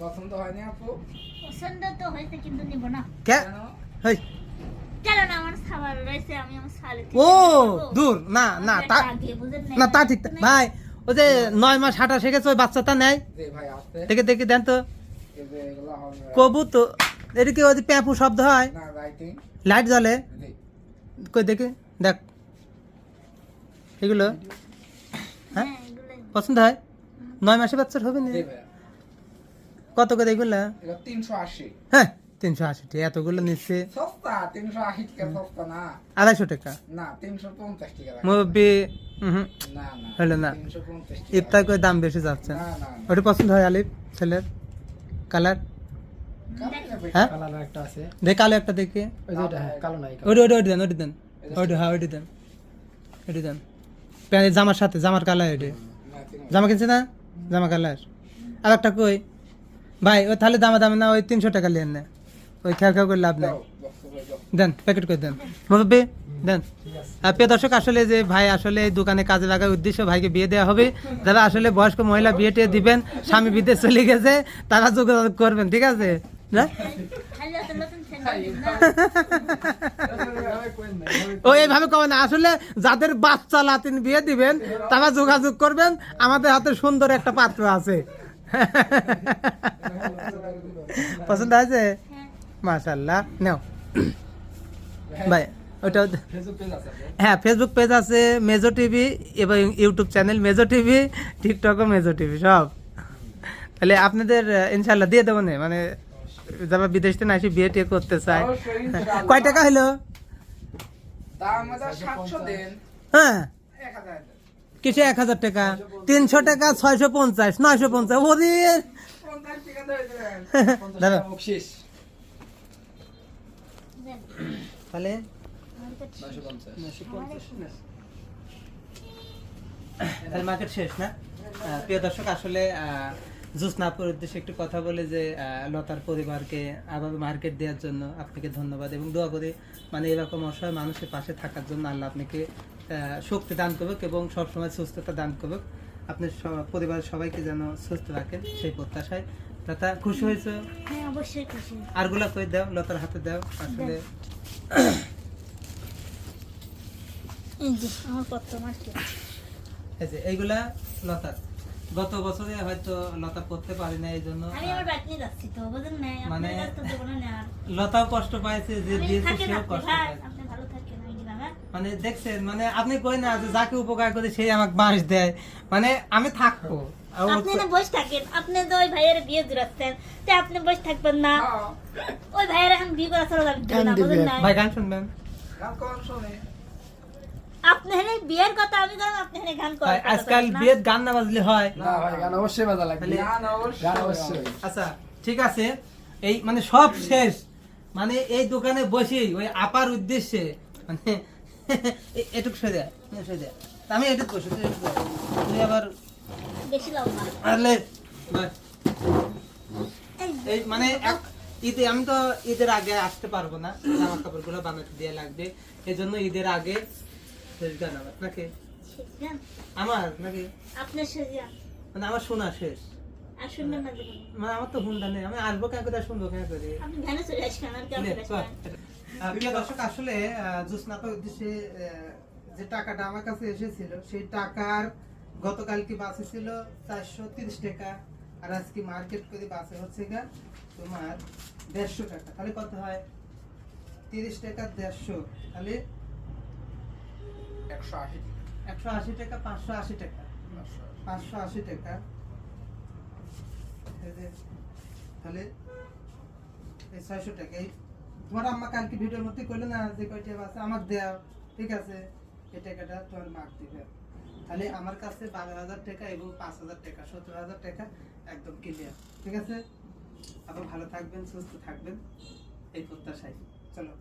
পছন্দ হয়নি আপু? পছন্দ তো হয়েছে কিন্তু নিব না। কে? কেন? হেই। চলো না আমার খাবার রয়েছে আমি আমার সালে ও দূর না না তা না তা ঠিক ভাই ওই যে নয় মাস হাঁটা শিখেছে ওই বাচ্চাটা নেয়। দেখে দেখে দেন তো। এই যে এগুলো হবে। কবু তো এটা কি ওই প্যাপু শব্দ হয়? লাইট জ্বলে? কই দেখে দেখ। এগুলো? হ্যাঁ পছন্দ হয়? নয় মাসে বাচ্চার হবে না? কত করে এগুলো তিনশো আশি। হ্যাঁ তিনশো আশি টাকা এতগুলো নিচ্ছে। সস্তা তিনশো আশি টাকা সস্তা না। আড়াইশো টাকা? না তিনশো পঞ্চাশ টাকা মুরব্বি হুম না না হলো না। তিনশো পঞ্চাশ টাকা ইফতার করে দাম বেশি যাচ্ছে। ওটা পছন্দ হয় আলিফ ছেলের? কালার। হ্যাঁ? একটা আছে। দেখ কালো একটা দেখে। হ্যাঁ কালো নাই ওটা ওটা ওটা দেন ওটা দেন। ওটা হ্যাঁ ওটা দেন। ওটা দেন। প্যান্টের জামার সাথে জামার কালার এটা। জামা কিনছে না? জামা কালার। আর একটা কই? ভাই ও তাহলে দামা দামে না ওই তিনশো টাকা নেন না। ওই খেয়া খেয়া করে লাভ নেই। দেন প্যাকেট করে দেন। মুরব্বি? দেন। প্রিয় দর্শক আসলে যে ভাই আসলে এই দোকানে কাজে লাগার উদ্দেশ্য ভাইকে বিয়ে দেওয়া হবে যারা আসলে বয়স্ক মহিলা বিয়ে টিয়ে দিবেন স্বামী বিদেশ চলে গেছে তারা যোগাযোগ করবেন ঠিক আছে? ও এইভাবে কবে না আসলে যাদের বাচ্চা লাতিন বিয়ে দিবেন তারা যোগাযোগ করবেন আমাদের হাতে সুন্দর একটা পাত্র আছে। পছন্দ আছে? মাশাল্লাহ নাও। ভাই ওটা হ্যাঁ ফেসবুক পেজ আছে মেজো টিভি এবং ইউটিউব চ্যানেল মেজো টিভি টিকটকও মেজো টিভি সব। তাহলে আপনাদের ইনশাল্লাহ দিয়ে দেবো না। মানে যারা বিদেশ থেকে আসি বিয়ে টিয়ে করতে চায়। কয় টাকা হলো? হ্যাঁ। কিসে এক হাজার টাকা। তিনশো টাকা ছয়শো পঞ্চাশ নয়শো পঞ্চাশ। ওদের দাদা তাহলে? তাহলে মার্কেট শেষ না? প্রিয় দর্শক আসলে জুসনাপুর উদ্দেশ্যে একটু কথা বলে যে লতার পরিবারকে আবার মার্কেট দেওয়ার জন্য আপনাকে ধন্যবাদ এবং দোয়া করি মানে এরকম অসহায় মানুষের পাশে থাকার জন্য আল্লাহ আপনাকে শক্তি দান করুক এবং সবসময় সুস্থতা দান করুক। আপনার পরিবারের সবাইকে যেন সুস্থ রাখেন সেই প্রত্যাশায়। লতা খুশি হয়েছে? হ্যাঁ অবশ্যই খুশি। আরগুলা কই দাও লতার হাতে দাও আসলে। এই যে আমার কত মার্কেট। এই যে এইগুলা লতা গত বছরে হয়তো লতা করতে পারি না এই জন্য মানে- আপনার কাছ তো দেবো না নেওয়ার। লতাও কষ্ট পাইছে যে দিয়েছে সেও কষ্ট হ্যাঁ। মানে দেখছেন মানে আপনি কই না যে যাকে উপকার করে সেই আমাকে বাঁশ দেয়। মানে আমি থাকব। আপনি না বসে থাকেন আপনি তো ওই ভাইয়ের বিয়ে জুড়াচ্ছেন তে আপনি বসে থাকবেন না। হ্যাঁ, ওই ভাইয়ের এখন বিয়ে করা চলে যাবে ভাই গান শুনবেন? গান কখন শোনে? আপনি বিয়ের কথা আমি করেন আপনি গান করেন আজকাল বিয়ের গান না বাজলে হয়। না ভাই গান অবশ্যই বাজা লাগবে। গান অবশ্যই। আচ্ছা ঠিক আছে। এই মানে সব শেষ। মানে এই দোকানে বসেই ওই আপার উদ্দেশ্যে মানে এটুক সরে দেয় আমি এটুক বসে তুই এটুক বস। তুই আবার বেশি লম্বা আরে এই এই মানে ঈদে আমি তো ঈদের আগে আসতে পারব না। জামা কাপড়গুলো বানাতে দিয়ে লাগবে। এই জন্য ঈদের আগে শেষ গান আমার নাকি? আমার নাকি? মানে আমার শোনা শেষ। আর শুনবেন না মানে আমার তো হুন্ডা নেই আমি আসব কেন করে শুনব কেন করে? আপনি ধ্যানে চলে আসবেন আর কেমন নে, কর। আহ, প্রিয় দর্শক আসলে জুসনাপার উদ্দেশ্যে যে টাকাটা আমার কাছে এসেছিল সেই টাকার গতকালকে বাসে ছিল? চারশো তিরিশ টাকা। আর আজকে মার্কেট করে বাসে হচ্ছে গা তোমার দেড়শো টাকা। তাহলে কত হয়? তিরিশ টাকা দেড়শো। তাহলে একশো আশি। একশো আশি টাকা, পাঁচশো আশি টাকা। পাঁচশো আশি টাকা। তাহলে ছয়শো টাকা। তোমার আম্মা কালকে ভিডিওর মধ্যে করল না যে কয়টা আছে? আমার দেওয়া ঠিক আছে? এই টাকাটা তোমার মাক দিবে। তাহলে আমার কাছে বারো হাজার টাকা এবং পাঁচ হাজার টাকা সত্তর হাজার টাকা একদম ক্লিয়ার ঠিক আছে? আবার ভালো থাকবেন, সুস্থ থাকবেন। এই প্রত্যাশায়। চলো।